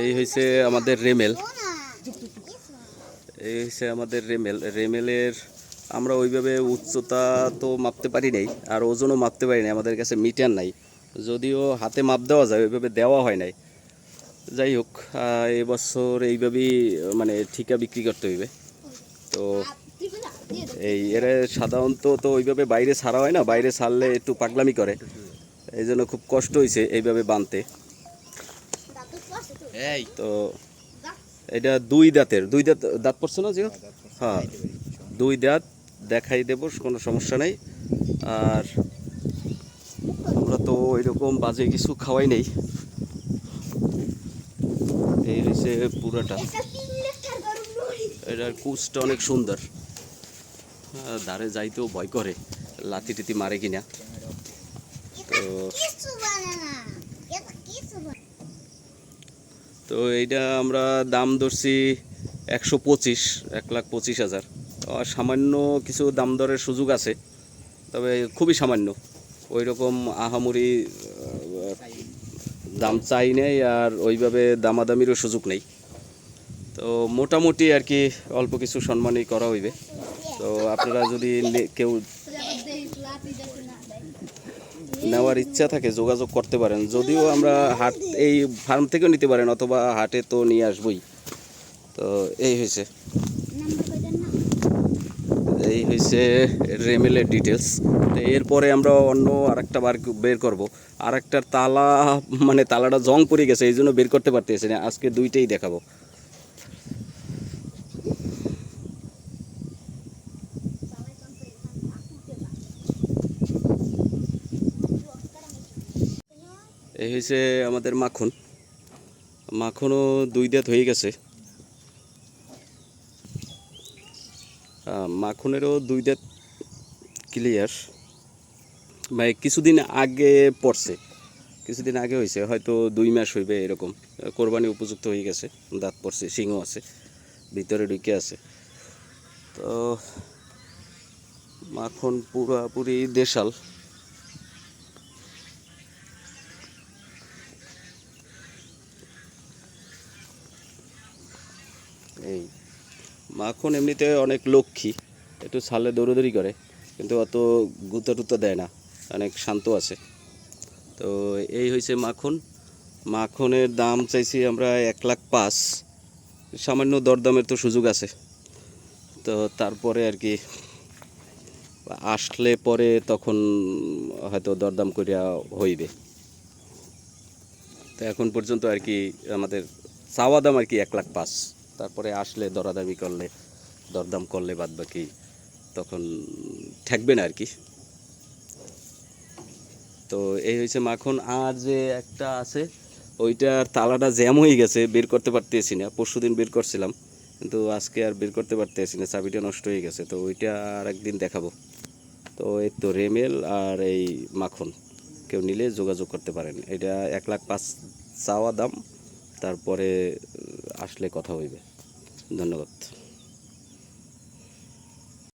এই হয়েছে আমাদের রেমেল। এই হচ্ছে আমাদের রেমেল। রেমেলের আমরা ওইভাবে উচ্চতা তো মাপতে পারি নাই, আর ওজনও মাপতে পারি নাই, আমাদের কাছে মিটার নাই। যদিও হাতে মাপ দেওয়া যায়, ওইভাবে দেওয়া হয় নাই। যাই হোক এবছর এইভাবেই মানে ঠিকা বিক্রি করতে হইবে। তো এই, এরা সাধারণত তো ওইভাবে বাইরে ছাড়া হয় না, বাইরে ছাড়লে একটু পাগলামি করে। এই জন্য খুব কষ্ট হয়েছে এইভাবে বানতে। এই। তো এটা দুই দাঁতের দুই দাঁত দাঁত পড়ছে না জিও? হ্যাঁ দুই দাঁত দেখাই দেব কোনো সমস্যা নেই। আর আমরা তো এরকম বাজে কিছু খাওয়াই নেই। এই হচ্ছে পুরাটা। এটার কুচটা অনেক সুন্দর। ধারে যাইতেও ভয় করে লাথি টিতি মারে কিনা। তো তো এইটা আমরা দাম ধরছি একশো পঁচিশ এক লাখ পঁচিশ হাজার। সামান্য কিছু দাম দরের সুযোগ আছে তবে খুবই সামান্য। ওই রকম আহামরি আহ, দাম চাই নেই আর ওইভাবে দামাদামিরও সুযোগ নেই। তো মোটামুটি আর কি অল্প কিছু সম্মানই করা হইবে। তো আপনারা যদি কেউ নেওয়ার ইচ্ছা থাকে, যোগাযোগ করতে পারেন। যদিও আমরা হাট, এই ফার্ম থেকেও নিতে পারেন অথবা হাটে তো নিয়ে আসবই। তো এই হয়েছে। এই হয়েছে রেমেলের ডিটেলস এরপরে আমরা অন্য আরেকটা বার বের করব। আরেকটার তালা মানে তালাটা জং পড়ে গেছে, এই জন্য বের করতে পারতেছি না। আজকে দুইটাই দেখাবো। এই হয়েছে আমাদের মাখন। মাখনও দুই দাঁত হয়ে গেছে। মাখনেরও দুই দাঁত ক্লিয়ার মানে কিছুদিন আগে পড়ছে। কিছুদিন আগে হয়েছে হয়তো দুই মাস হইবে এরকম। কোরবানি উপযুক্ত হয়ে গেছে, দাঁত পড়ছে, শিংও আছে, ভিতরে ঢুকে আছে। তো মাখন পুরাপুরি দেশাল। এই, মাখন এমনিতে অনেক লক্ষ্মী, একটু ছালে দৌড়দৌড়ি করে, কিন্তু অত গুতা টুতা দেয় না, অনেক শান্ত আছে। তো এই হয়েছে মাখন। মাখনের দাম চাইছি আমরা এক লাখ পাঁচ, সামান্য দরদামের তো সুযোগ আছে। তো তারপরে আর কি, আসলে পরে তখন হয়তো দরদাম করিয়া হইবে। তো এখন পর্যন্ত আর কি আমাদের চাওয়া দাম আর কি এক লাখ পাঁচ। তারপরে আসলে দরাদামি করলে, দরদাম করলে বাদ বাকি তখন ঠেকবে না আর কি তো এই হয়েছে মাখন। আর যে একটা আছে, ওইটার তালাটা জ্যাম হয়ে গেছে, বের করতে পারতেছি না। পরশু দিন বের করছিলাম, কিন্তু আজকে আর বের করতে পারতেছি না, চাবিটা নষ্ট হয়ে গেছে। তো ওইটা আর একদিন দেখাবো। তো এই তো রেমেল আর এই মাখন। কেউ নিলে যোগাযোগ করতে পারেন। এটা এক লাখ পাঁচ চাওয়া দাম, তারপরে আসলে কথা হইবে। ধন্যবাদ।